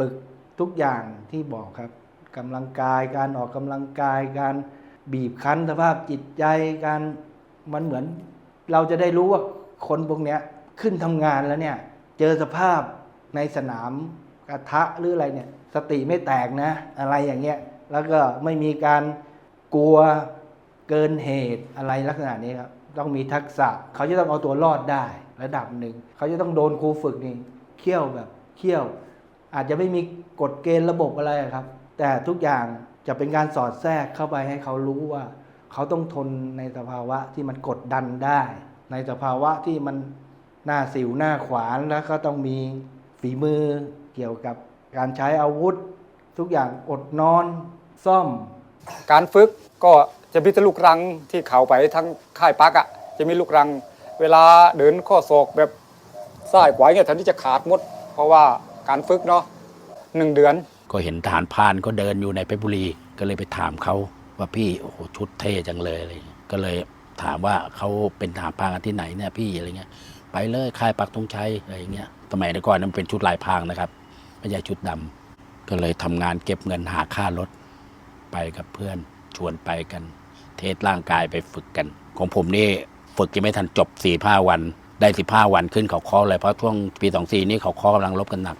ฝึกทุกอย่างที่บอกครับกำลังกายการออกกำลังกายการบีบคั้นสภาพจิตใจการมันเหมือน เราจะได้รู้ว่าคนพวกเนี้ยขึ้นทำงานแล้วเนี่ย เจอสภาพในสนามกระทะหรืออะไรเนี่ย สติไม่แตกนะ อะไรอย่างเงี้ยแล้วก็ไม่มีการกลัวเกินเหตุอะไรลักษณะนี้ครับต้องมีทักษะ เขาจะต้องเอาตัวรอดได้ ระดับหนึ่ง เขาจะต้องโดนครูฝึกนี่เขี่ยวแบบเขี่ยว อาจจะไม่มีกฎเกณฑ์ระบบอะไรครับ แต่ทุกอย่างจะเป็นการสอดแทรกเข้าไปให้เขารู้ว่า เขาต้องทนในสภาวะที่มันกดดันได้ ในสภาวะที่มันหน้าสิวหน้าขวานแล้วก็ต้องมีฝีมือเกี่ยวกับการใช้อาวุธ ทุกอย่างอดนอนซ่อม การฝึกก็จะมีลูกรังที่เขาไปทั้งค่ายปักอะ่ะจะมีลูกรัง เวลาเดินข้อศอกแบบซ้ายขวาเนี่ยทันที่จะขาดหมด เพราะว่า การฝึกเนาะหนึ่งเดือน ก็เห็นทหารพรานก็เดินอยู่ในเพชรบุรี ก็เลยไปถามเขาว่าพี่โอ้โหชุดเท่จังเลยอะไรอย่างเงี้ยก็เลยถามว่าเขาเป็นทหารพรานกันที่ไหนเนี่ยพี่อะไรเงี้ยไปเลยค่ายปักธงชัยอะไรอย่างเงี้ยสมัยก่อนนั้นเป็นชุดลายพรางนะครับไม่ใช่ชุดดำก็เลยทำงานเก็บเงินหาค่ารถไปกับเพื่อนชวนไปกัน เทสร่างกายไปฝึกกัน ของผมนี่ฝึกยังไม่ทันจบ4ี่ห้าวัน ได้สิห้าวันขึ้นเขาคอเลยเพราะช่วงปีสองสี่นี่เขาคอกำลังลบกันหนัก